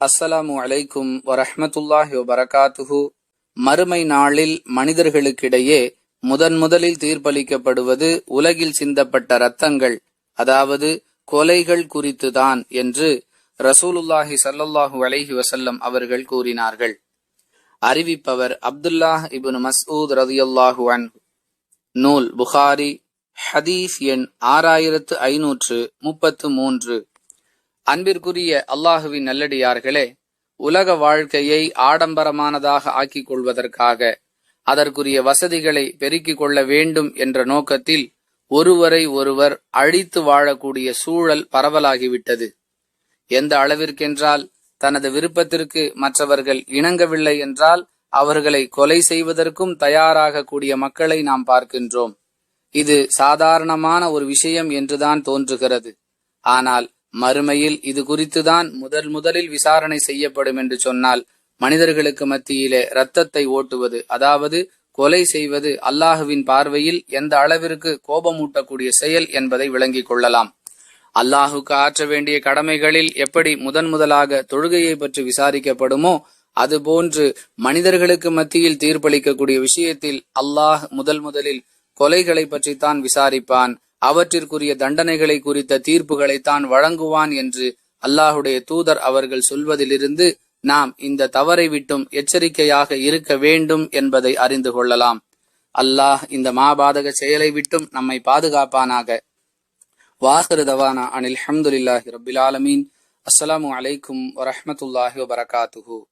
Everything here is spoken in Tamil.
அஸ்ஸலாமு அலைக்கும் வரஹமத்துல்லாஹி வபரகாத்துஹு. மறுமை நாளில் மனிதர்களுக்கிடையே முதன் முதலில் தீர்ப்பளிக்கப்படுவது உலகில் சிந்தப்பட்ட ரத்தங்கள் அதாவது கொலைகள் குறித்துதான் என்று ரசூலுல்லாஹி ஸல்லல்லாஹு அலைஹி வசல்லம் அவர்கள் கூறினார்கள். அறிவிப்பவர் அப்துல்லாஹ் இபுன் மஸ்ஊத் ரதியுல்லாஹு அன் நூல் புகாரி ஹதீஸ் எண் ஆறாயிரத்து ஐநூற்று முப்பத்து மூன்று. அன்பிற்குரிய அல்லாஹுவின் நல்லடியார்களே உலக வாழ்க்கையை ஆடம்பரமானதாக ஆக்கிக் கொள்வதற்காக அதற்குரிய வசதிகளை பெருக்கிக் கொள்ள வேண்டும் என்ற நோக்கத்தில் ஒருவரை ஒருவர் அழித்து வாழக்கூடிய சூழல் பரவலாகிவிட்டது. எந்த அளவிற்கென்றால் தனது விருப்பத்திற்கு மற்றவர்கள் இணங்கவில்லை என்றால் அவர்களை கொலை செய்வதற்கும் தயாராக கூடிய மக்களை நாம் பார்க்கின்றோம். இது சாதாரணமான ஒரு விஷயம் என்றுதான் தோன்றுகிறது. ஆனால் மறுமையில் இது குறித்துதான் முதல் முதலில் விசாரணை செய்யப்படும் என்று சொன்னால் மனிதர்களுக்கு மத்தியிலே இரத்தத்தை ஓட்டுவது அதாவது கொலை செய்வது அல்லாஹுவின் பார்வையில் எந்த அளவிற்கு கோபமூட்டக்கூடிய செயல் என்பதை விளங்கிக் கொள்ளலாம். அல்லாஹுக்கு ஆற்ற வேண்டிய கடமைகளில் எப்படி முதன் முதலாக தொழுகையை பற்றி விசாரிக்கப்படுமோ அதுபோன்று மனிதர்களுக்கு மத்தியில் தீர்ப்பளிக்கக்கூடிய விஷயத்தில் அல்லாஹ் முதல் முதலில் கொலைகளை பற்றித்தான் விசாரிப்பான். அவற்றிற்குரிய தண்டனைகளை குறித்த தீர்ப்புகளை தான் வழங்குவான் என்று அல்லாஹுடைய தூதர் அவர்கள் சொல்வதிலிருந்து நாம் இந்த தவறை விட்டும் எச்சரிக்கையாக இருக்க வேண்டும் என்பதை அறிந்து கொள்ளலாம். அல்லாஹ் இந்த மாபாதக செயலை விட்டும் நம்மை பாதுகாப்பானாக. வாஹருதவானா அனில் ஹம்துலில்லாஹி ரபில் ஆலமீன். அஸ்ஸலாமு அலைக்கும் வரமத்துல்லாஹி வபரகாத்துஹூ.